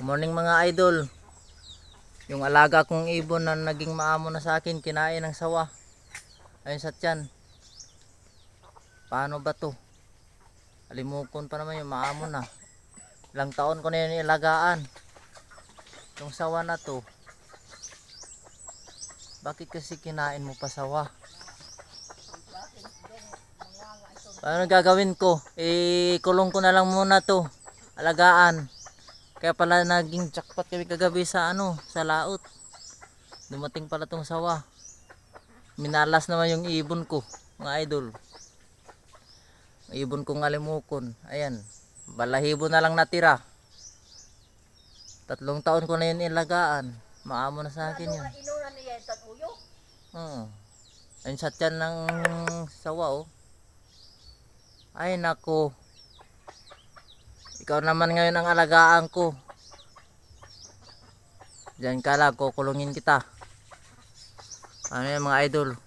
Good morning mga idol. Yung alaga kong ibon na naging maamo na sa akin, kinain ng sawa. Ayun sa tiyan. Paano ba to? Alimukon pa naman yung maamo na. Ilang taon ko na yun ilagaan. Yung sawa na to. Bakit kasi kinain mo pa sawa? Paano gagawin ko? Ikulong ko na lang muna to. Alagaan. Kaya pala naging jackpot kami kagabi sa ano, sa laot. Dumating pala tong sawa. Minalas naman yung ibon ko, mga idol. Ibon kong alimukon. Ayan. Balahibo na lang natira. Tatlong taon ko na yun ilagaan. Maamo na sa akin yun. Inuran niya yung uyo. Oo. Ayun sa tiyan ng sawa oh. Ay nako. Ikaw naman ngayon ang alagaan ko. Diyan ka lang, kukulungin kita. Ano yan mga idol?